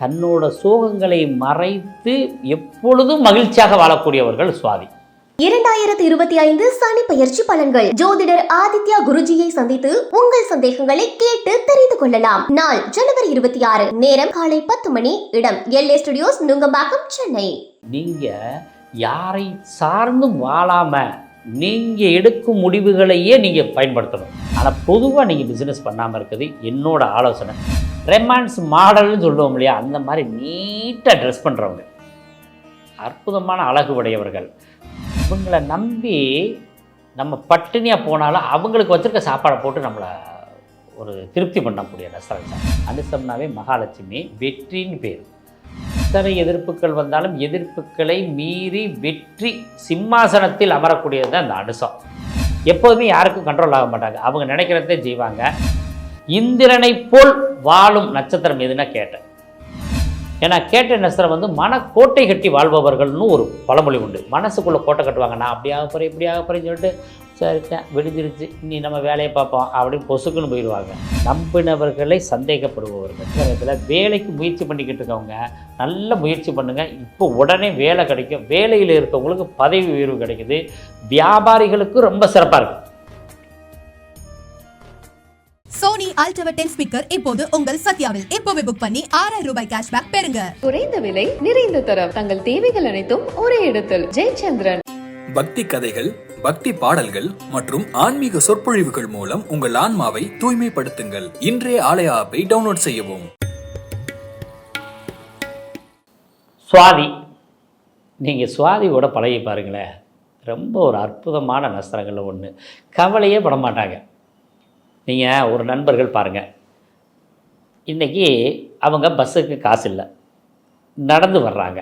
தன்னோட சோகங்களை மறைத்து எப்பொழுதும் மகிழ்ச்சியாக வாழக்கூடியவர்கள் சுவாதி. இரண்டாயிரத்தி இருபத்தி ஐந்து சனி பயிற்சி பலன்கள். ஜோதிடர் ஆதித்யா குருஜியை சந்தித்து உங்கள் சந்தேகங்களை கேட்டு தெரிந்து கொள்ளலாம். நாள் ஜனவரி இருபத்தி ஆறு நேரம் காலை பத்து மணி இடம் எல்ஏ ஸ்டுடியோஸ் நுங்கம்பாக்கம் சென்னை. நீங்கள் யாரை சார்ந்தும் வாழாமல் நீங்கள் எடுக்கும் முடிவுகளையே நீங்கள் பயன்படுத்தணும். ஆனால் பொதுவாக நீங்கள் பிஸ்னஸ் பண்ணாமல் இருக்குது என்னோட ஆலோசனை. ரெமான்ஸ் மாடல்னு சொல்லுவோம் இல்லையா? அந்த மாதிரி நீட்டாக ட்ரெஸ் பண்ணுறவங்க அற்புதமான அழகு உடையவர்கள். இவங்களை நம்பி நம்ம பட்டினியாக போனாலும் அவங்களுக்கு வச்சுருக்க சாப்பாடை போட்டு நம்மளை ஒரு திருப்தி பண்ணக்கூடிய ரெஸ்டாரண்ட் அனுசம்னாவே மகாலட்சுமி வெற்றின்னு பேர். எத்தனை எதிர்ப்புகள் வந்தாலும் எதிர்ப்புகளை மீறி வெற்றி சிம்மாசனத்தில் அமரக்கூடியது தான் இந்த அனுசம். எப்போதுமே யாருக்கும் கண்ட்ரோல் ஆக மாட்டாங்க. அவங்க நினைக்கிறதே செய்வாங்க. இந்திரனை போல் வாழும் நட்சத்திரம் எதுனா கேட்டேன். ஏன்னா கேட்ட நட்சத்திரம் வந்து மனக்கோட்டை கட்டி வாழ்பவர்கள்னு ஒரு பழமொழி உண்டு. மனசுக்குள்ளே கோட்டை கட்டுவாங்க. நான் அப்படியாக போகிறேன் இப்படியாக போகிறேன்னு சொல்லிட்டு சரிட்டேன் விடுஞ்சிருச்சு. நீ நம்ம வேலையை பார்ப்போம். அப்படின்னு பொசுக்குன்னு போயிடுவாங்க. நம்பினவர்களை சந்தேகப்படுபவர்கள். இதில் வேலைக்கு முயற்சி பண்ணிக்கிட்டு இருக்கவங்க நல்ல முயற்சி பண்ணுங்கள் இப்போ உடனே வேலை கிடைக்கும். வேலையில் இருக்கவங்களுக்கு பதவி உயர்வு கிடைக்குது. வியாபாரிகளுக்கு ரொம்ப சிறப்பாக இருக்கும் சோனி அல்ட்ரா டென் ஸ்பீக்கர் இப்போது உங்கள் சத்யாவில். இப்போவே புக் பண்ணி ஆறாயிரம் ரூபாய் கேஷ்பேக் பெறுங்க. குறைந்த விலை நிறைந்த தரம். தங்கள் தேவைகள் அனைத்தும் ஒரே இடத்தில். ஜெயச்சந்திரன். பக்தி கதைகள் பக்தி பாடல்கள் மற்றும் ஆன்மீக சொற்பொழிவுகள் மூலம் உங்கள் ஆன்மாவை தூய்மைப்படுத்துங்கள். இன்றைய ஆலய ஆப்பை டவுன்லோட் செய்யவும். சுவாதி நீங்கள் சுவாதியோட பழகி பாருங்களேன். ரொம்ப ஒரு அற்புதமான நஸ்திரங்களில் ஒன்று கவலையே பட மாட்டாங்க. நீங்கள் ஒரு நண்பர்கள் பாருங்கள் இன்றைக்கி அவங்க பஸ்ஸுக்கு காசு இல்லை நடந்து வர்றாங்க.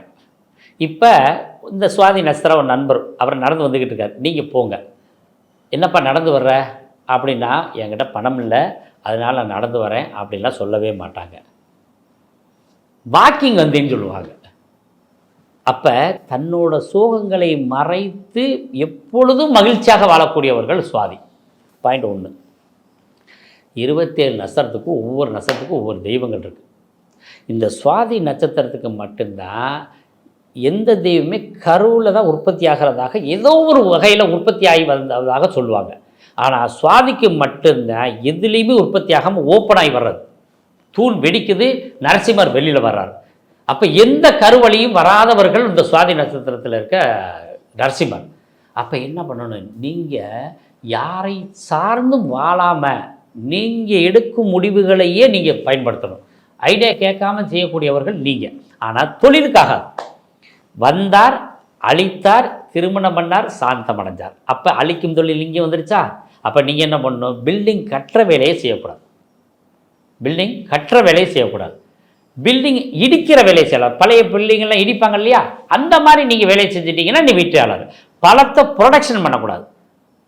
இப்போ இந்த சுவாதி நஸ்தரா ஒரு நண்பர். அவர் நடந்து வந்துக்கிட்டு இருக்கார். நீங்கள் போங்க. என்னப்பா நடந்து வர்ற? அப்படின்னா என்கிட்ட பணம் இல்லை. அதனால் நான் நடந்து வரேன். அப்படின்லாம் சொல்லவே மாட்டாங்க. வாக்கிங் வந்தேன்னு சொல்லுவாங்க. அப்போ தன்னோட சோகங்களை மறைத்து எப்பொழுதும் மகிழ்ச்சியாக வாழக்கூடியவர்கள் சுவாதி. பாயிண்ட் ஒன்று இருபத்தேழு நட்சத்திரத்துக்கும் ஒவ்வொரு நட்சத்திரத்துக்கும் ஒவ்வொரு தெய்வங்கள் இருக்குது இந்த சுவாதி நட்சத்திரத்துக்கு மட்டும்தான் எந்த தெய்வமே கருவில் தான் உற்பத்தி ஆகிறதாக ஏதோ ஒரு வகையில் உற்பத்தி ஆகி வந்ததாக சொல்லுவாங்க. ஆனால் சுவாதிக்கு மட்டும்தான் எதுலேயுமே உற்பத்தி ஆகாமல் ஓப்பன் ஆகி வர்றது. தூண் வெடிக்குது நரசிம்மர் வெளியில் வர்றார். அப்போ எந்த கருவழியும் வராதவர்கள் இந்த சுவாதி நட்சத்திரத்தில் இருக்க நரசிம்மர். அப்போ என்ன பண்ணணும்? நீங்கள் யாரை சார்ந்தும் வாழாமல் நீங்கள் எடுக்கும் முடிவுகளையே நீங்கள் பயன்படுத்தணும். ஐடியா கேட்காம செய்யக்கூடியவர்கள் நீங்கள் ஆனால் தொழிலுக்காக வந்தார் அழித்தார் திருமணம் பண்ணார் சாந்தம் அடைஞ்சார் அப்போ அழிக்கும் தொழில் இங்கே வந்துருச்சா? அப்போ நீங்கள் என்ன பண்ணணும்? பில்டிங் கட்டுற வேலையை செய்யக்கூடாது. பில்டிங் கட்டுற வேலையை செய்யக்கூடாது. பில்டிங் இடிக்கிற வேலையை செய்யலாம். பழைய பில்டிங்கெல்லாம் இடிப்பாங்க இல்லையா? அந்த மாதிரி நீங்கள் வேலையை செஞ்சிட்டிங்கன்னா நீ வீட்டாளர் பழத்தை ப்ரொடக்ஷன் பண்ணக்கூடாது.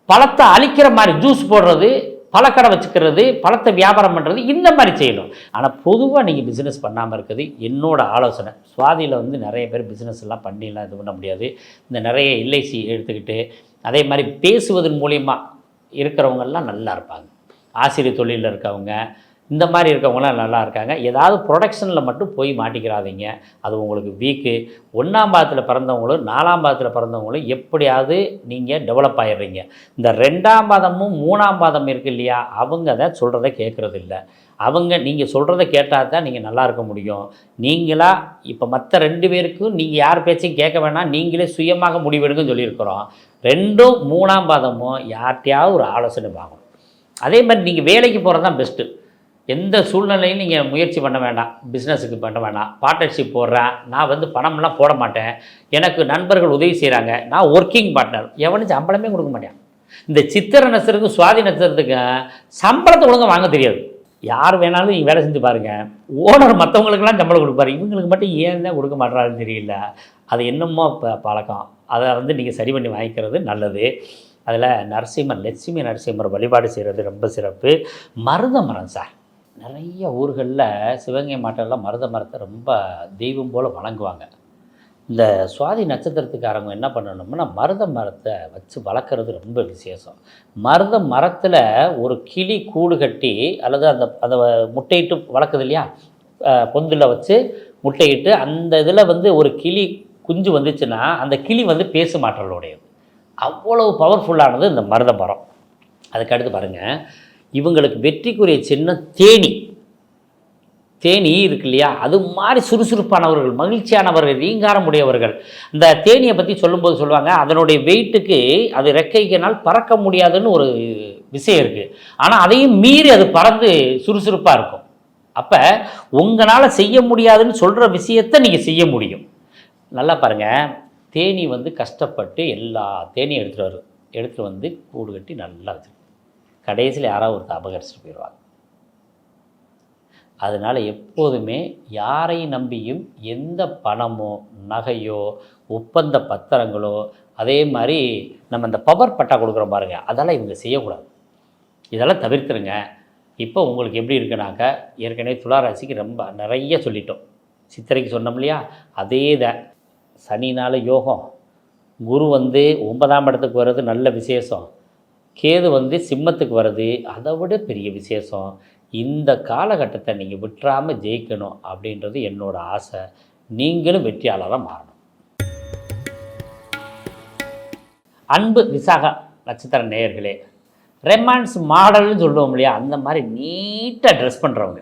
பழத்தை அழிக்கிற மாதிரி ஜூஸ் போடுறது பழக்கடை வச்சுக்கிறது பழத்தை வியாபாரம் பண்ணுறது இந்த மாதிரி செய்யணும். ஆனால் பொதுவாக நீங்கள் பிஸ்னஸ் பண்ணாமல் இருக்குது. என்னோடய ஆலோசனை சுவாதியில் வந்து நிறைய பேர் பிஸ்னஸ் எல்லாம் பண்ணிலாம் இது பண்ண முடியாது. இந்த நிறைய எல்ஐசி எடுத்துக்கிட்டு அதே மாதிரி பேசுவதன் மூலியமாக இருக்கிறவங்கெல்லாம் நல்லா இருப்பாங்க. ஆசிரியர் தொழிலில் இருக்கவங்க இந்த மாதிரி இருக்கவங்களாம் நல்லா இருக்காங்க. ஏதாவது ப்ரொடக்ஷனில் மட்டும் போய் மாட்டிக்கிறாதீங்க. அது உங்களுக்கு வீக்கு ஒன்றாம் பாதத்தில் பிறந்தவங்களும் நாலாம் பாதத்தில் பிறந்தவங்களும் எப்படியாவது நீங்கள் டெவலப் ஆகிடுறீங்க இந்த ரெண்டாம் பாதமும் மூணாம் பாதம் இருக்கு இல்லையா? அவங்க தான் சொல்கிறத கேட்குறது இல்லை அவங்க நீங்கள் சொல்கிறத கேட்டால் தான் நீங்கள் நல்லா இருக்க முடியும். நீங்களாக இப்போ மற்ற ரெண்டு பேருக்கும் நீங்கள் யார் பேச்சையும் கேட்க வேணாம். நீங்களே சுயமாக முடிவெடுங்கன்னு சொல்லியிருக்கிறோம். ரெண்டும் மூணாம் பாதமும் யார்கிட்டயாவது ஒரு ஆலோசனை வாங்கணும். அதே மாதிரி நீங்கள் வேலைக்கு போகிறது தான் பெஸ்ட்டு எந்த சூழ்நிலையும் நீங்கள் முயற்சி பண்ண வேண்டாம். பிஸ்னஸுக்கு பண்ண வேண்டாம். பார்ட்னர்ஷிப் போடுறேன். நான் வந்து பணம்லாம் போட மாட்டேன். எனக்கு நண்பர்கள் உதவி செய்கிறாங்க நான் ஒர்க்கிங் பார்ட்னர் எவனும் சம்பளமே கொடுக்க மாட்டேன் இந்த சித்திர நட்சத்திரத்துக்கும் சுவாதி நட்சத்திரத்துக்கு சம்பளத்தை ஒழுங்காக வாங்க தெரியாது. யார் வேணாலும் நீங்கள் வேலை செஞ்சு பாருங்கள் ஓனர் மற்றவங்களுக்கெல்லாம் சம்பளம் கொடுப்பாரு. இவங்களுக்கு மட்டும் ஏன் தான் கொடுக்க மாட்டாருன்னு தெரியல. அது என்னமோ ப பழக்கம். அதை வந்து நீங்கள் சரி பண்ணி வாங்கிக்கிறது நல்லது. அதில் நரசிம்மர் லட்சுமி நரசிம்மர் வழிபாடு செய்கிறது ரொம்ப சிறப்பு. மருத மரம் சார். நிறைய ஊர்களில் சிவகங்கை மாட்டெல்லாம் மருத மரத்தை ரொம்ப தெய்வம் போல் வணங்குவாங்க. இந்த சுவாதி நட்சத்திரத்துக்காரங்க என்ன பண்ணணும்னா மருத மரத்தை வச்சு வளர்க்குறது ரொம்ப விசேஷம். மருத மரத்தில் ஒரு கிளி கூடு கட்டி அல்லது அந்த அதை முட்டையிட்டு வளர்க்குது இல்லையா? பொந்தில் வச்சு முட்டையிட்டு அந்த இதில் வந்து ஒரு கிளி குஞ்சு வந்துச்சுன்னா அந்த கிளி வந்து பேசு மாற்றலுடையது அவ்வளவு பவர்ஃபுல்லானது இந்த மருத மரம். அதுக்கு அடுத்து பாருங்கள் இவங்களுக்கு வெற்றிக்குரிய சின்னம் தேனி. தேனி இருக்கு இல்லையா அது மாதிரி சுறுசுறுப்பானவர்கள் மகிழ்ச்சியானவர்கள் ரீங்காரமுடையவர்கள். இந்த தேனியை பற்றி சொல்லும்போது சொல்லுவாங்க அதனுடைய வெயிட்டுக்கு அது ரெக்கைக்கினால் பறக்க முடியாதுன்னு ஒரு விஷயம் இருக்குது ஆனால் அதையும் மீறி அது பறந்து சுறுசுறுப்பாக இருக்கும். அப்போ உங்களால் செய்ய முடியாதுன்னு சொல்கிற விஷயத்தை நீங்கள் செய்ய முடியும். நல்லா பாருங்கள் தேனி வந்து கஷ்டப்பட்டு எல்லா தேனியும் எடுத்துகிட்டு வரும் எடுத்துகிட்டு வந்து கூடு கட்டி நல்லா வச்சிருக்கும் கடைசியில் யாராவது ஒருத்தர் அபகரிச்சுட்டு போயிடுவாங்க. அதனால் எப்போதுமே யாரை நம்பியும் எந்த பணமோ நகையோ ஒப்பந்த பத்திரங்களோ அதே மாதிரி நம்ம இந்த பவர் பட்டா கொடுக்குறோம் பாருங்க அதெல்லாம் இவங்க செய்யக்கூடாது. இதெல்லாம் தவிர்த்துருங்க. இப்போ உங்களுக்கு எப்படி இருக்குனாக்க ஏற்கனவே துளாராசிக்கு ரொம்ப நிறைய சொல்லிட்டோம். சித்திரைக்கு சொன்னோம் இல்லையா? அதே தான் சனினால் யோகம். குரு வந்து ஒன்பதாம் இடத்துக்கு வர்றது நல்ல விசேஷம். கேது வந்து சிம்மத்துக்கு வர்றது அதை விட பெரிய விசேஷம். இந்த காலகட்டத்தை நீங்கள் விட்டுறாமல் ஜெயிக்கணும் அப்படின்றது என்னோட ஆசை. நீங்களும் வெற்றியாளராக மாறணும். அன்பு விசாகா நட்சத்திர நேயர்களே ரெமான்ஸ் மாடல்னு சொல்லுவோம் இல்லையா? அந்த மாதிரி நீட்டாக ட்ரெஸ் பண்ணுறவங்க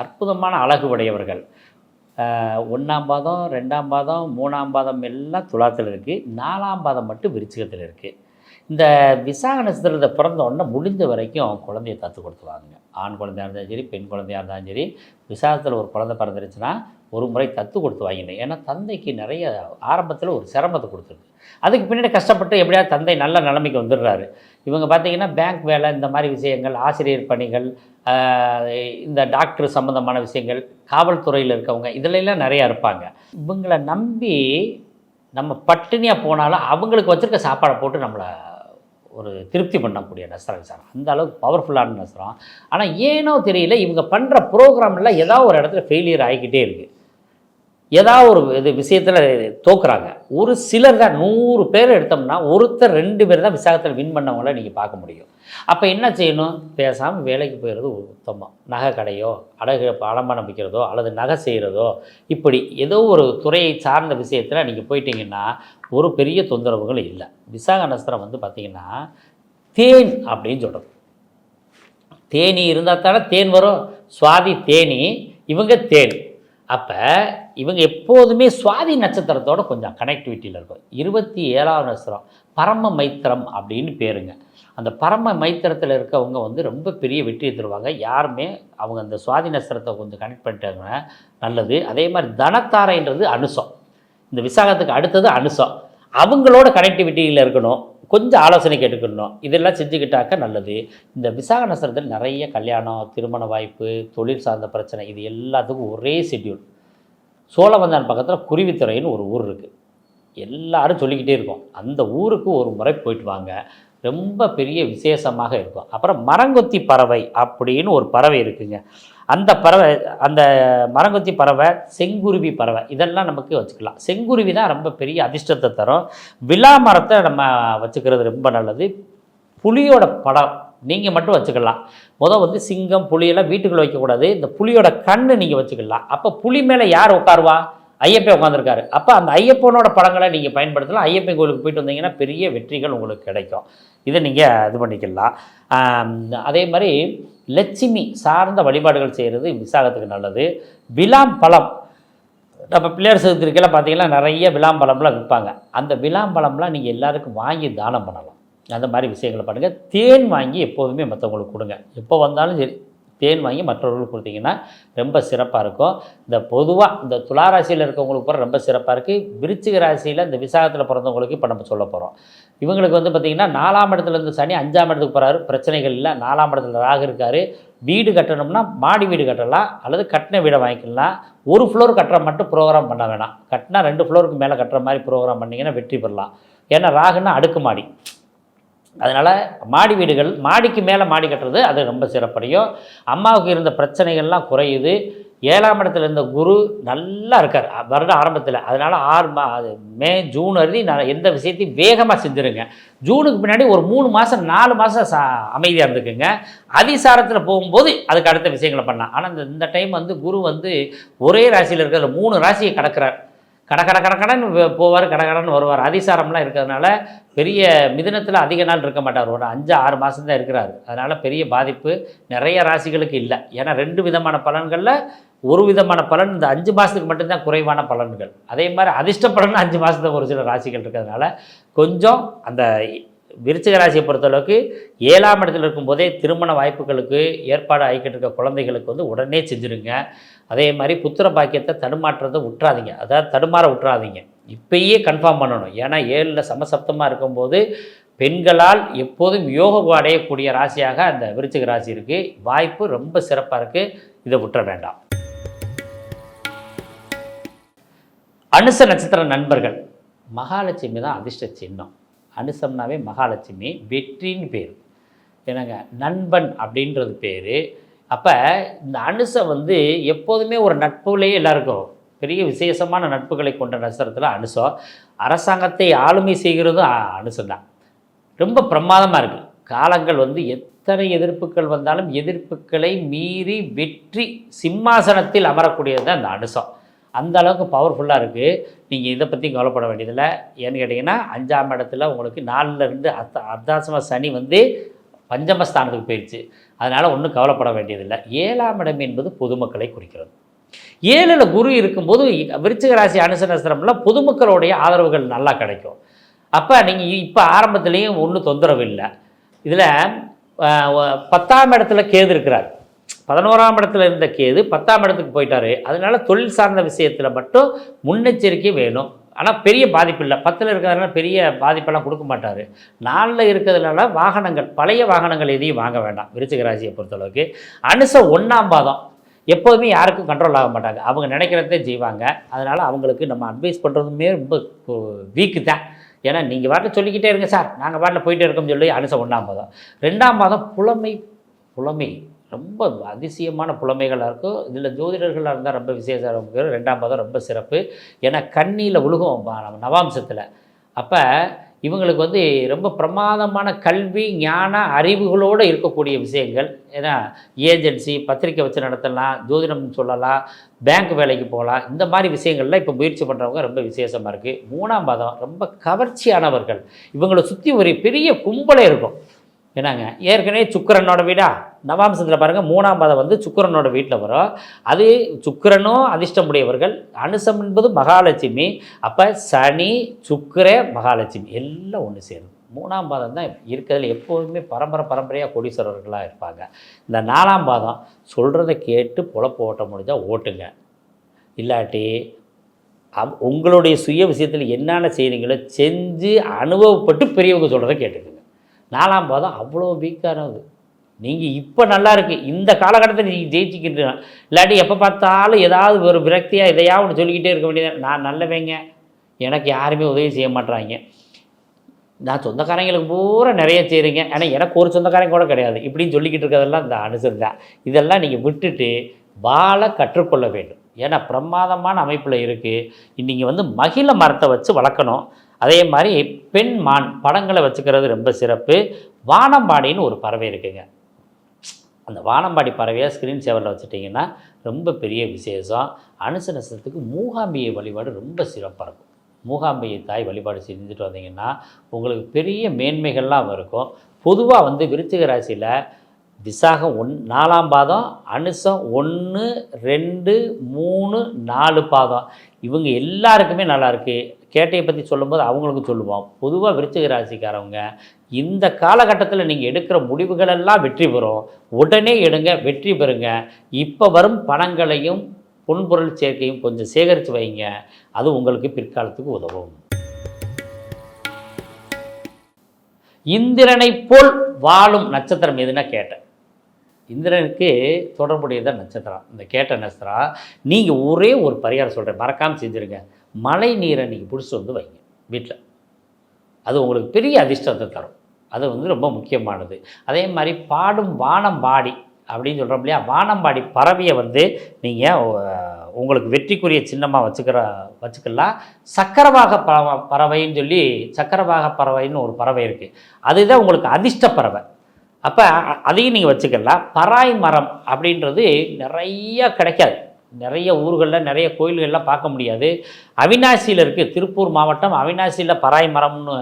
அற்புதமான அழகு உடையவர்கள். ஒன்றாம் பாதம் ரெண்டாம் பாதம் மூணாம் பாதம் எல்லாம் துலாத்தில் இருக்குது நாலாம் பாதம் மட்டும் விருச்சிகத்தில் இருக்குது இந்த விசாக நட்சத்திரத்தில் பிறந்த உடனே முடிஞ்ச வரைக்கும் குழந்தைய தத்து கொடுத்துருவாங்க. ஆண் குழந்தையா இருந்தாலும் சரி பெண் குழந்தையா இருந்தாலும் சரி விசாகத்தில் ஒரு குழந்தை பிறந்துருச்சுன்னா ஒரு முறை தத்து கொடுத்து வாங்கினேன் ஏன்னா தந்தைக்கு நிறைய ஆரம்பத்தில் ஒரு சிரமத்தை கொடுத்துருக்கு. அதுக்கு பின்னாடி கஷ்டப்பட்டு எப்படியாவது தந்தை நல்ல நிலைமைக்கு வந்துடுறாரு. இவங்க பார்த்தீங்கன்னா பேங்க் வேலை இந்த மாதிரி விஷயங்கள் ஆசிரியர் பணிகள் இந்த டாக்டர் சம்மந்தமான விஷயங்கள் காவல்துறையில் இருக்கவங்க இதுலெல்லாம் நிறையா இருப்பாங்க. இவங்களை நம்பி நம்ம பட்டினியாக போனாலும் அவங்களுக்கு வச்சுருக்க சாப்பாடை போட்டு நம்மளை ஒரு திருப்தி பண்ணக்கூடிய நஸ்திரம் சார். அந்த அளவுக்கு பவர்ஃபுல்லான நஸ்திரம் ஆனால் ஏனோ தெரியல இவங்க பண்ணுற ப்ரோக்ராமில் ஏதாவது ஒரு இடத்துல ஃபெயிலியர் ஆகிக்கிட்டே இருக்குது ஏதாவது ஒரு இது விஷயத்தில் தோக்குறாங்க. ஒரு சிலர் தான் நூறு பேர் எடுத்தோம்னா ஒருத்தர் ரெண்டு பேர் தான் விசாகத்தில் வின் பண்ணவங்கள நீங்கள் பார்க்க முடியும். அப்போ என்ன செய்யணும்? பேசாமல் வேலைக்கு போயிடுறது உத்தமம். நகை கடையோ அடகு அடமானம் விற்கிறதோ அல்லது நகை செய்கிறதோ இப்படி ஏதோ ஒரு துறையை சார்ந்த விஷயத்தில் நீங்கள் போயிட்டீங்கன்னா ஒரு பெரிய தொந்தரவுகள் இல்லை. விசாக நஸ்திரம் வந்து பார்த்திங்கன்னா தேன் அப்படின்னு சொல்கிறது தேனி இருந்தால் தானே தேன் வரும். சுவாதி தேனி இவங்க தேன். அப்போ இவங்க எப்போதுமே சுவாதி நட்சத்திரத்தோட கொஞ்சம் கனெக்டிவிட்டியில் இருக்கும். இருபத்தி ஏழாவது நட்சத்திரம் பரம மைத்திரம் அப்படின்னு பேருங்க. அந்த பரம மைத்திரத்தில் இருக்கவங்க வந்து ரொம்ப பெரிய வெற்றியை தருவாங்க. யாருமே அவங்க அந்த சுவாதி நட்சத்திரத்தை கொஞ்சம் கனெக்ட் பண்ணிட்டாங்கன்னா நல்லது. அதே மாதிரி தனத்தாரைன்றது அனுசம். இந்த விசாகத்துக்கு அடுத்தது அனுசம். அவங்களோட கனெக்டிவிட்டியில் இருக்கணும். கொஞ்சம் ஆலோசனை கேட்டுக்கணும். இதெல்லாம் செஞ்சுக்கிட்டாக்க நல்லது. இந்த விசாக நட்சத்திரத்தில் நிறைய கல்யாணம் திருமண வாய்ப்பு தொழில் சார்ந்த பிரச்சனை இது எல்லாத்துக்கும் ஒரே ஷெட்யூல் சோழவந்தான் பக்கத்தில் குருவித்துறைன்னு ஒரு ஊர் இருக்குது எல்லாரும் சொல்லிக்கிட்டே இருக்கோம். அந்த ஊருக்கு ஒரு முறை போயிட்டு வாங்க. ரொம்ப பெரிய விசேஷமாக இருக்கும். அப்புறம் மரங்கொத்தி பறவை அப்படின்னு ஒரு பறவை இருக்குங்க. அந்த பறவை அந்த மரங்கொத்தி பறவை செங்குருவி பறவை இதெல்லாம் நமக்கு வச்சுக்கலாம். செங்குருவி தான் ரொம்ப பெரிய அதிர்ஷ்டத்தை தரும். விழா மரத்தை நம்ம வச்சுக்கிறது ரொம்ப நல்லது. புலியோட படம் நீங்கள் மட்டும் வச்சுக்கலாம். முதல் வந்து சிங்கம் புலியெல்லாம் வீட்டுக்குள்ளே வைக்கக்கூடாது. இந்த புலியோட கண்ணு நீங்கள் வச்சுக்கலாம். அப்போ புலி மேலே யார் உட்காருவா? ஐயப்பன் உட்காந்துருக்காரு அப்போ அந்த ஐயப்பனோட படங்களை நீங்கள் பயன்படுத்தலாம். ஐயப்பன் கோயிலுக்கு போயிட்டு வந்தீங்கன்னா பெரிய வெற்றிகள் உங்களுக்கு கிடைக்கும். இதை நீங்கள் இது பண்ணிக்கலாம். அதே மாதிரி லட்சுமி சார்ந்த வழிபாடுகள் செய்கிறது விசாகத்துக்கு நல்லது. விளாம்பழம் நம்ம பிள்ளையார் சதுர்த்திக்கெல்லாம் பார்த்தீங்கன்னா நிறைய விளாம்பழம்லாம் விற்பாங்க. அந்த விளாம்பழம்லாம் நீங்கள் எல்லாருக்கும் வாங்கி தானம் பண்ணலாம். அந்த மாதிரி விஷயங்களை பண்ணுங்கள் தேன் வாங்கி எப்போதுமே மற்றவங்களுக்கு கொடுங்க. எப்போ வந்தாலும் சரி. தேன் வாங்கி மற்றவர்களுக்கு கொடுத்தீங்கன்னா ரொம்ப சிறப்பாக இருக்கும். இந்த பொதுவாக இந்த துளாராசியில் இருக்கவங்களுக்கு கூட ரொம்ப சிறப்பாக இருக்குது விருச்சிக ராசியில் இந்த விசாகத்தில் பிறந்தவங்களுக்கு இப்போ நம்ம சொல்ல போகிறோம் இவங்களுக்கு வந்து பார்த்திங்கன்னா நாலாம் இடத்துலேருந்து சனி அஞ்சாம் இடத்துக்கு போகிறாரு பிரச்சனைகள் இல்லை. நாலாம் இடத்துல ராகு இருக்கார். வீடு கட்டணும்னா மாடி வீடு கட்டலாம். அல்லது கட்டின வீடை வாங்கிக்கலாம். ஒரு ஃப்ளோர் கட்டுற மட்டும் ப்ரோக்ராம் பண்ண வேணாம். கட்டினா ரெண்டு ஃப்ளோருக்கு மேலே கட்டுற மாதிரி ப்ரோக்ராம் பண்ணிங்கன்னா வெற்றி பெறலாம். ஏன்னா ராகுன்னா அடுக்குமாடி. அதனால் மாடி வீடுகள் மாடிக்கு மேலே மாடி கட்டுறது அது ரொம்ப சிறப்படையும். அம்மாவுக்கு இருந்த பிரச்சனைகள்லாம் குறையுது. ஏழாம் இடத்துல இருந்த குரு நல்லா இருக்கார். அ- வருட ஆரம்பத்தில். அதனால் ஆறு மா அது மே ஜூன் அறுதி நான் எந்த விஷயத்தையும் வேகமாக செஞ்சுருங்க. ஜூனுக்கு பின்னாடி ஒரு மூணு மாதம் நாலு மாதம் சா அமைதியாக இருந்துக்குங்க. அதிசாரத்தில் போகும்போது அதுக்கு அடுத்த விஷயங்களை பண்ணலாம். ஆனால் இந்த இந்த டைம் வந்து குரு வந்து ஒரே ராசியில் இருக்கிற மூணு ராசியை கடக்கிறார். கட கட போவார் கட வருவார். அதிசாரம்லாம் இருக்கிறதுனால பெரிய மிதினத்தில் அதிக நாள் இருக்க மாட்டார். ஒரு அஞ்சு ஆறு மாதம் தான் இருக்கிறார். அதனால் பெரிய பாதிப்பு நிறைய ராசிகளுக்கு இல்லை. ஏன்னா ரெண்டு விதமான பலன்களில் ஒரு விதமான பலன் இந்த அஞ்சு மாதத்துக்கு மட்டும்தான் குறைவான பலன்கள். அதே மாதிரி அதிர்ஷ்ட பலன் அஞ்சு மாதத்துக்கு ஒரு சில ராசிகள் இருக்கிறதுனால கொஞ்சம் அந்த விருச்சிக ராசியை பொறுத்தளவுக்கு ஏழாம் இடத்துல இருக்கும்போதே திருமண வாய்ப்புகளுக்கு ஏற்பாடு ஆகிக்கிட்டு இருக்க குழந்தைகளுக்கு வந்து உடனே செஞ்சுருங்க. அதே மாதிரி புத்திர பாக்கியத்தை தடுமாற்றத்தை விட்டுறாதீங்க அதாவது தடுமாற விட்டுறாதீங்க இப்பயே கன்ஃபார்ம் பண்ணணும். ஏன்னா ஏழில் சமசப்தமாக இருக்கும்போது பெண்களால் எப்போதும் யோகம் அடையக்கூடிய ராசியாக அந்த விருச்சிக ராசி இருக்குது வாய்ப்பு ரொம்ப சிறப்பாக இருக்குது இதை விட்டுற வேண்டாம். அனுச நட்சத்திர நண்பர்கள். மகாலட்சுமி தான் அதிர்ஷ்ட சின்னம். அனுசம்னாவே மகாலட்சுமி வெற்றின்னு பேர். என்னங்க? நண்பன் அப்படின்றது பேர். அப்போ இந்த அனுசம் வந்து எப்போதுமே ஒரு நட்புலேயே எல்லாருக்கும் பெரிய விசேஷமான நட்புகளை கொண்ட நட்சத்திரத்தில் அனுசம். அரசாங்கத்தை ஆளுமை செய்கிறதும் அ- அனுசம்தான். ரொம்ப பிரமாதமாக இருக்குது காலங்கள் வந்து எத்தனை எதிர்ப்புகள் வந்தாலும் எதிர்ப்புகளை மீறி வெற்றி சிம்மாசனத்தில் அமரக்கூடியது தான் இந்த அனுசம். அந்த அளவுக்கு பவர்ஃபுல்லாக இருக்குது நீங்கள் இதை பற்றி கவலைப்பட வேண்டியதில்லை. ஏன்னு கேட்டிங்கன்னா அஞ்சாம் இடத்துல உங்களுக்கு நாலுலேருந்து அர்த்த அர்த்தாசம சனி வந்து பஞ்சமஸ்தானத்துக்கு போயிடுச்சு அதனால் ஒன்றும் கவலைப்பட வேண்டியதில்லை. ஏழாம் இடம் என்பது பொதுமக்களை குறிக்கிறது. ஏழில் குரு இருக்கும்போது விருச்சிக ராசி பொதுமக்களுடைய ஆதரவுகள் நல்லா கிடைக்கும். அப்போ நீங்கள் இப்போ ஆரம்பத்துலேயும் ஒன்றும் தொந்தரவு இல்லை. இதில் பத்தாம் இடத்துல கேது இருக்கிறார். பதினோராம் இடத்துல இருந்த கேது பத்தாம் இடத்துக்கு போயிட்டாரு. அதனால தொழில் சார்ந்த விஷயத்தில் மட்டும் முன்னெச்சரிக்கை வேணும். ஆனால் பெரிய பாதிப்பு இல்லை. பத்தில் இருக்கிறதுனால பெரிய பாதிப்பெல்லாம் கொடுக்க மாட்டார். நாலில் இருக்கிறதுனால வாகனங்கள் பழைய வாகனங்கள் எதையும் வாங்க வேண்டாம். விருச்சிக ராசியை பொறுத்தளவுக்கு. அனுச ஒன்றாம் பாதம். எப்போதுமே யாருக்கும் கண்ட்ரோல் ஆக மாட்டாங்க. அவங்க நினைக்கிறதே செய்வாங்க. அதனால் அவங்களுக்கு நம்ம அட்வைஸ் பண்ணுறதுமே ரொம்ப வீக்கு தான் ஏன்னா நீங்கள் பாட்டில் சொல்லிக்கிட்டே இருங்க சார். நாங்கள் பாட்டில் போயிட்டே இருக்கோம்னு சொல்லி அனுச ஒன்றாம் பாதம். ரெண்டாம் பாதம் புலமை புலமை. ரொம்ப அதிசயமான புலமைகளாக இருக்கும். இதில் ஜோதிடர்களாக இருந்தால் ரொம்ப விசேஷம் ரெண்டாம் பாதம் ரொம்ப சிறப்பு. ஏன்னா கண்ணியில் உழுகும் நம்ம நவாம்சத்தில். அப்போ இவங்களுக்கு வந்து ரொம்ப பிரமாதமான கல்வி ஞான அறிவுகளோடு இருக்கக்கூடிய விஷயங்கள். ஏன்னா ஏஜென்சி பத்திரிக்கை வச்சு நடத்தலாம் ஜோதிடம் சொல்லலாம் பேங்க் வேலைக்கு போகலாம். இந்த மாதிரி விஷயங்கள்லாம் இப்போ முயற்சி பண்ணுறவங்க ரொம்ப விசேஷமாக இருக்குது மூணாம் பாதம் ரொம்ப கவர்ச்சியானவர்கள். இவங்களை சுற்றி ஒரு பெரிய கும்பலே இருக்கும். என்னங்க? ஏற்கனவே சுக்கிரனோட வீடா? நவாம்சத்தில் பாருங்கள் மூணாம் பாதம் வந்து சுக்கிரனோட வீட்டில் வரும். அது சுக்கரனும் அதிர்ஷ்டமுடையவர்கள். அனுசம் என்பது மகாலட்சுமி. அப்போ சனி சுக்கர மகாலட்சுமி எல்லாம் ஒன்று சேரும். மூணாம் பாதம் தான் இருக்கிறதுல எப்போதுமே பரம்பரை பரம்பரையாக கோடீஸ்வரர்களாக இருப்பாங்க. இந்த நாலாம் பாதம் சொல்கிறத கேட்டு பொழப்பு ஓட்ட முடிஞ்சால் ஓட்டுங்க. இல்லாட்டி அவ் உங்களுடைய சுய விஷயத்தில் என்னென்ன செய்கிறீங்களோ செஞ்சு அனுபவப்பட்டு பெரியவங்க சொல்கிறத கேட்டுக்குங்க. நாலாம் பாதம் அவ்வளோ வீக்கானது நீங்கள் இப்போ நல்லா இருக்கு. இந்த காலகட்டத்தில் நீங்கள் ஜெயிச்சிக்கிட்டு இல்லாட்டி எப்போ பார்த்தாலும் ஏதாவது ஒரு விரக்தியாக இதையா ஒன்று சொல்லிக்கிட்டே இருக்க வேண்டியது நான் நல்லவேங்க. எனக்கு யாருமே உதவி செய்ய மாட்றாங்க. நான் சொந்தக்காரங்களுக்கு பூரா நிறைய செய்கிறீங்க ஆனால் எனக்கு ஒரு சொந்தக்காரங்க கூட கிடையாது. இப்படின்னு சொல்லிக்கிட்டு இருக்கிறதெல்லாம் இந்த அனுசரி தான். இதெல்லாம் நீங்கள் விட்டுட்டு வாழ கற்றுக்கொள்ள வேண்டும். ஏன்னா பிரமாதமான அமைப்பில் இருக்குது நீங்கள் வந்து மகிழ மரத்தை வச்சு வளர்க்கணும். அதே மாதிரி பெண் மான் படங்களை வச்சுக்கிறது ரொம்ப சிறப்பு. வானம்பாடின்னு ஒரு பறவை இருக்குங்க. அந்த வானம்பாடி பறவையை ஸ்க்ரீன் சேவரில் வச்சுட்டிங்கன்னா ரொம்ப பெரிய விசேஷம். அனுச நட்சத்திரத்துக்கு மூகாம்பிகை வழிபாடு ரொம்ப சிறப்பாக இருக்கும். மூகாம்பியை தாய் வழிபாடு செஞ்சுட்டு வந்தீங்கன்னா உங்களுக்கு பெரிய மேன்மைகள்லாம் இருக்கும். பொதுவாக வந்து விருச்சிக ராசியில் விசாகம் ஒன் நாலாம் பாதம் அனுசம் ஒன்று ரெண்டு மூணு நாலு பாதம். இவங்க எல்லாருக்குமே நல்லாயிருக்கு கேட்டையை பற்றி சொல்லும்போது அவங்களுக்கு சொல்லுவோம். பொதுவாக விருச்சிக ராசிக்காரவங்க இந்த காலகட்டத்தில் நீங்கள் எடுக்கிற முடிவுகளெல்லாம் வெற்றி பெறும். உடனே எடுங்க வெற்றி பெறுங்க. இப்போ வரும் பணங்களையும் பொன்பொருள் சேர்க்கையும் கொஞ்சம் சேகரித்து வைங்க. அது உங்களுக்கு பிற்காலத்துக்கு உதவும். இந்திரனைப் போல் வாழும் நட்சத்திரம் எதுனா கேட்டேன் இந்திரனுக்கு தொடர்புடையதான் நட்சத்திரம். இந்த கேட்ட நட்சத்திரம் நீங்கள் ஒரே ஒரு பரிகாரம் சொல்கிறேன் மறக்காமல் செஞ்சுருங்க. மழை நீரை நீங்கள் பிடிச்சி வந்து வைங்க வீட்டில் அது உங்களுக்கு பெரிய அதிர்ஷ்டத்தை தரும். அது வந்து ரொம்ப முக்கியமானது. அதே மாதிரி பாடும் வானம் பாடி அப்படின்னு சொல்கிறோம் இல்லையா? வானம்பாடி பறவையை வந்து நீங்கள் உங்களுக்கு வெற்றிக்குரிய சின்னமாக வச்சுக்கிற வச்சுக்கலாம். சக்கரவாக பறவை பறவைன்னு சொல்லி சக்கரவாக பறவைன்னு ஒரு பறவை இருக்குது அதுதான் உங்களுக்கு அதிர்ஷ்ட பறவை. அப்போ அதையும் நீங்கள் வச்சுக்கலாம். பராய் மரம் அப்படின்றது நிறைய கிடைக்காது. நிறைய ஊர்களில் நிறைய கோயில்கள்லாம் பார்க்க முடியாது. அவினாசியில் இருக்குது திருப்பூர் மாவட்டம் அவினாசியில் பராய் மரம்னு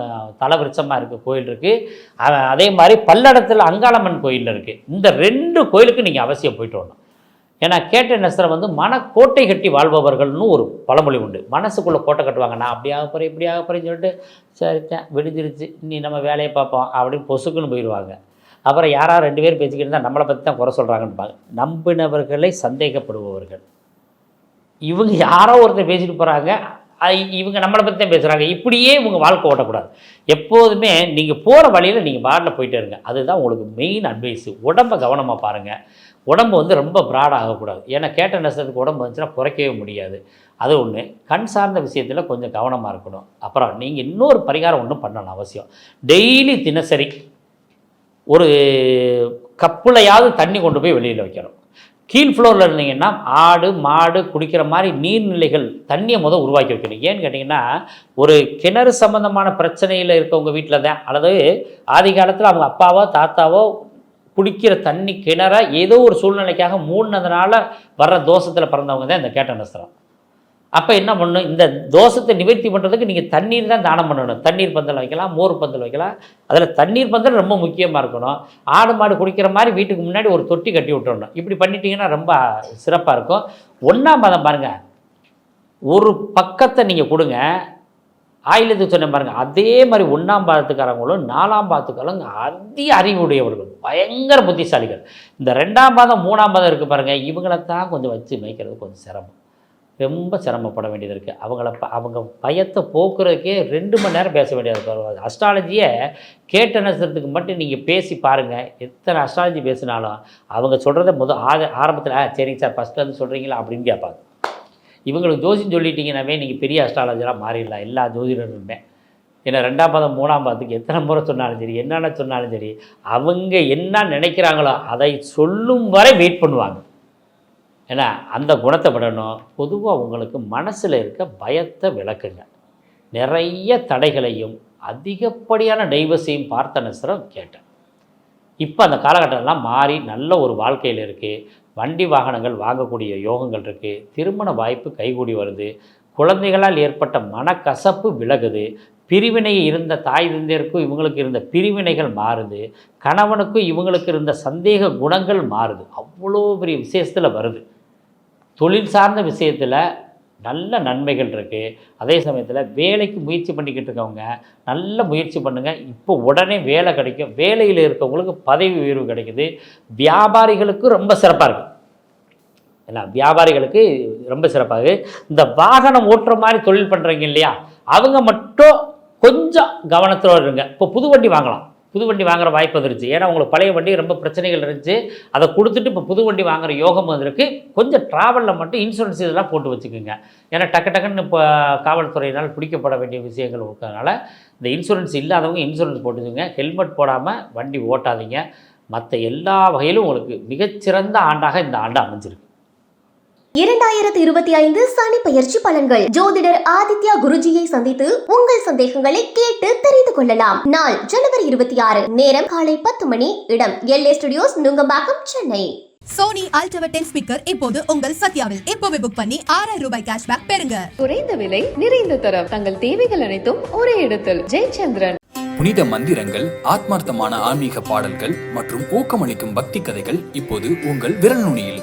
தலவிருச்சமாக இருக்குது கோயில் இருக்குது அதே மாதிரி பல்லடத்தில் அங்காளம்மன் கோயிலில் இருக்குது இந்த ரெண்டு கோயிலுக்கு நீங்கள் அவசியம் போயிட்டு வரணும். ஏன்னா கேட்ட நெசரை வந்து மனக்கோட்டை கட்டி வாழ்பவர்கள்னு ஒரு பழமொழி உண்டு. மனசுக்குள்ளே கோட்டை கட்டுவாங்க. நான் அப்படி ஆக போகிறேன் இப்படி ஆக போகிறேன்னு சொல்லிட்டு சரித்தேன் விடிஞ்சிருச்சு. நீ நம்ம வேலையை பார்ப்போம் அப்படின்னு பொசுக்குன்னு போயிடுவாங்க. அப்புறம் யாராவது ரெண்டு பேர் பேசிக்கிட்டு இருந்தால் நம்மளை பற்றி தான் குறை சொல்கிறாங்கன்னு நம்பினவர்களை சந்தேகப்படுபவர்கள். இவங்க யாரோ ஒருத்தர் பேசிட்டு போகிறாங்க இவங்க நம்மளை பற்றி தான் பேசுகிறாங்க இப்படியே இவங்க வாழ்க்கை ஓட்டக்கூடாது. எப்போதுமே நீங்கள் போகிற வழியில் நீங்கள் பாட்டில் போயிட்டே இருங்க. அதுதான் உங்களுக்கு மெயின் அட்வைஸு உடம்பை கவனமாக பாருங்கள் உடம்பு வந்து ரொம்ப ப்ராட் ஆகக்கூடாது. ஏன்னா கேட்ட நஷ்டத்துக்கு உடம்பு வந்துச்சுன்னா குறைக்கவே முடியாது. அது ஒன்று கண் சார்ந்த விஷயத்தில் கொஞ்சம் கவனமாக இருக்கணும். அப்புறம் நீங்கள் இன்னொரு பரிகாரம் ஒன்றும் பண்ணணும் அவசியம். டெய்லி தினசரி ஒரு கப்புலையாவது தண்ணி கொண்டு போய் வெளியில் வைக்கணும். கீழ் ஃப்ளோரில் இருந்தீங்கன்னா ஆடு மாடு குடிக்கிற மாதிரி நீர்நிலைகள் தண்ணியை முதல் உருவாக்கி வைக்கணும். ஏன்னு கேட்டிங்கன்னா ஒரு கிணறு சம்மந்தமான பிரச்சனையில் இருக்கவங்க வீட்டில் தான் அல்லது ஆதி காலத்தில் அவங்க அப்பாவோ தாத்தாவோ குடிக்கிற தண்ணி கிணற ஏதோ ஒரு சூழ்நிலைக்காக மூடினதுனால வர்ற தோஷத்தில் பிறந்தவங்க தான் இந்த கேட்ட நஸ்திரம் அப்போ என்ன பண்ணணும்? இந்த தோஷத்தை நிவர்த்தி பண்ணுறதுக்கு நீங்கள் தண்ணீர் தான் தானம் பண்ணணும். தண்ணீர் பந்தல் வைக்கலாம் மோர் பந்தல் வைக்கலாம். அதில் தண்ணீர் பந்தல் ரொம்ப முக்கியமாக இருக்கணும். ஆடு மாடு குடிக்கிற மாதிரி வீட்டுக்கு முன்னாடி ஒரு தொட்டி கட்டி விட்டுறணும். இப்படி பண்ணிட்டீங்கன்னா ரொம்ப சிறப்பாக இருக்கும். ஒன்றாம் பாதம் பாருங்கள் ஒரு பக்கத்தை நீங்கள் கொடுங்க. ஆயிலத்து சொன்ன பாருங்கள் அதே மாதிரி ஒன்றாம் பாதத்துக்காரங்களும் நாலாம் பாதத்துக்காரங்க அதி அறிவுடையவர்கள். பயங்கர புத்திசாலிகள். இந்த ரெண்டாம் பாதம் மூணாம் பாதம் இருக்குது பாருங்கள் இவங்களை தான் கொஞ்சம் வச்சு மேய்க்கிறது கொஞ்சம் சிரமம். ரொம்ப சிரமப்பட வேண்டியது இருக்குது அவங்கள ப அவங்க பயத்தை போக்குறதுக்கே ரெண்டு மணி நேரம் பேச வேண்டியது இருக்கு. அஸ்ட்ராலஜியை கேட்ட நட்சத்திரத்துக்கு மட்டும் நீங்கள் பேசி பாருங்கள் எத்தனை அஸ்ட்ராலஜி பேசினாலும் அவங்க சொல்கிறத முதல் ஆர ஆரம்பத்தில் "ஆ, சரிங்க சார் ஃபஸ்ட்டு வந்து சொல்கிறீங்களா அப்படின்னு கேட்பாங்க. இவங்களுக்கு ஜோசியம் சொல்லிட்டீங்கன்னாவே நீங்கள் பெரிய அஸ்ட்ராலஜராக மாறிடலாம். எல்லா ஜோதிடருமே. ஏன்னா ரெண்டாம் பாதம் மூணாம் பாதத்துக்கு எத்தனை முறை சொன்னாலும் சரி என்னென்ன சொன்னாலும் சரி அவங்க என்ன நினைக்கிறாங்களோ அதை சொல்லும் வரை வெயிட் பண்ணுவாங்க. ஏன்னா அந்த குணத்தை விடணும். பொதுவாக உங்களுக்கு மனசில் இருக்க பயத்தை விளக்குங்க. நிறைய தடைகளையும் அதிகப்படியான டைவர்ஸையும் பார்த்த நசரம் கேட்டேன். இப்போ அந்த காலகட்டம்லாம் மாறி நல்ல ஒரு வாழ்க்கையில் இருக்குது வண்டி வாகனங்கள் வாங்கக்கூடிய யோகங்கள் இருக்குது திருமண வாய்ப்பு கைகூடி வருது. குழந்தைகளால் ஏற்பட்ட மனக்கசப்பு விலகுது. பிரிவினை இருந்த தாய் தந்தையருக்கும் இவங்களுக்கு இருந்த பிரிவினைகள் மாறுது. கணவனுக்கும் இவங்களுக்கு இருந்த சந்தேக குணங்கள் மாறுது. அவ்வளோ பெரிய விசேஷத்தில் வருது. தொழில் சார்ந்த விஷயத்தில் நல்ல நன்மைகள் இருக்குது அதே சமயத்தில் வேலைக்கு முயற்சி பண்ணிக்கிட்டு இருக்கவங்க நல்ல முயற்சி பண்ணுங்கள் இப்போ உடனே வேலை கிடைக்கும். வேலையில் இருக்கவங்களுக்கு பதவி உயர்வு கிடைக்குது. வியாபாரிகளுக்கு ரொம்ப சிறப்பாக இருக்குது ஏன்னா வியாபாரிகளுக்கு ரொம்ப சிறப்பாக இந்த வாகனம் ஓட்டுற மாதிரி தொழில் பண்ணுறீங்க இல்லையா? அவங்க மட்டும் கொஞ்சம் கவனத்தில் இருங்க. இப்போ புது வண்டி வாங்கலாம். புது வண்டி வாங்குற வாய்ப்பு வந்துருச்சு. ஏன்னா உங்களுக்கு பழைய வண்டி ரொம்ப பிரச்சனைகள் இருந்துச்சு. அதை கொடுத்துட்டு இப்போ புது வண்டி வாங்குற யோகம் வந்திருக்கு. கொஞ்சம் ட்ராவலில் மட்டும் இன்சூரன்ஸ் இதெல்லாம் போட்டு வச்சுக்கோங்க. ஏன்னா டக்கு டக்குன்னு இப்போ காவல்துறையினால் பிடிக்கப்பட வேண்டிய விஷயங்கள் இருக்கிறதுனால இந்த இன்சூரன்ஸ் இல்லாதவங்க இன்சூரன்ஸ் போட்டுக்கோங்க. ஹெல்மெட் போடாமல் வண்டி ஓட்டாதீங்க. மற்ற எல்லா வகையிலும் உங்களுக்கு மிகச்சிறந்த ஆண்டாக இந்த ஆண்டு அமைஞ்சிருக்கு. இரண்டாயிரத்தி இருபத்தி ஐந்து சனி பயிற்சி பலன்கள். ஜோதிடர் ஆதித்யா குருஜியை சந்தித்து உங்கள் சந்தேகங்களை கேட்டு தெரிந்து கொள்ளலாம். நாள் ஜனவரி இருபத்தி ஆறு நேரம் காலை பத்து மணி இடம் LA studios Nungambakkam Chennai. Sony ULT tower ten speaker இப்போது உங்கள் சத்யாவில். இப்போவே புக் பண்ணி ஆறாயிரம் ரூபாய் கேஷ்பேக் பெறுங்க. குறைந்த விலை நிறைந்த தரம். தங்கள் தேவைகள் அனைத்தும் ஒரே இடத்தில். ஜெயச்சந்திரன். புனித மந்திரங்கள் ஆத்மார்த்தமான ஆன்மீக பாடல்கள் மற்றும் ஊக்கமளிக்கும் பக்தி கதைகள் இப்போது உங்கள் விரல் நுனியில்.